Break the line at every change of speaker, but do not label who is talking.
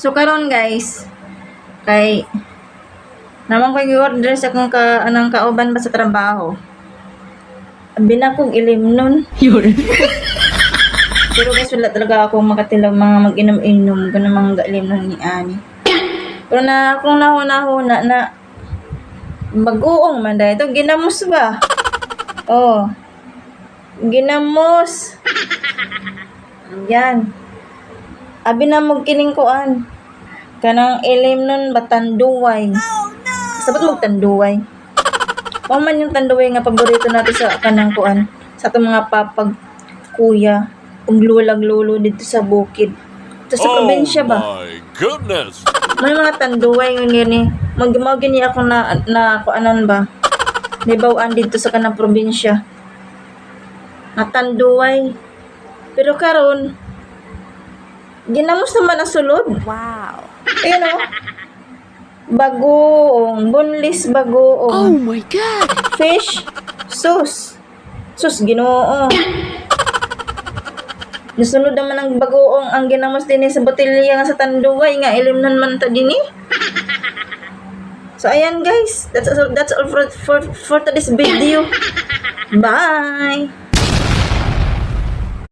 So karon guys, kay naman ko i-order sa kung ka anang kauban ba sa trabaho. Abi na kong ilim nun.
Yun.
Pero guys, wala talaga akong makatilaw mga mag-inom-inom. Ganun mga gailim nun ni Ani. Pero na kung nahuna-huna na bagoong man dahil. Ito, ginamos ba? Oh. Ginamos. Yan. Abi na mo kining kuan. Kanang ilim nun batanduway. Sabat mo tanduway. Paman yung tanduway nga paborito natin sa kanang kuan. Sa itong mga papag kuya. Ug lulag lulo dito sa bukid. Ito sa probinsya ba?
Oh my goodness!
May mga tanduway nga gini. Magmao gini ako na na kuanan ba. May bawaan dito sa kanang probinsya. Na tanduway. Pero karon ginamos naman ang sulod.
Wow.
Ayun o. Bagoong. Boneless bagoong.
Oh my God.
Fish. Sus. Sus, ginoo. Nasunod naman ang bagoong ang ginamos din sa botelya nga sa tanduway nga ilimnan man ta din eh. So ayan guys, that's all, that's all for, for, for today's video. Bye!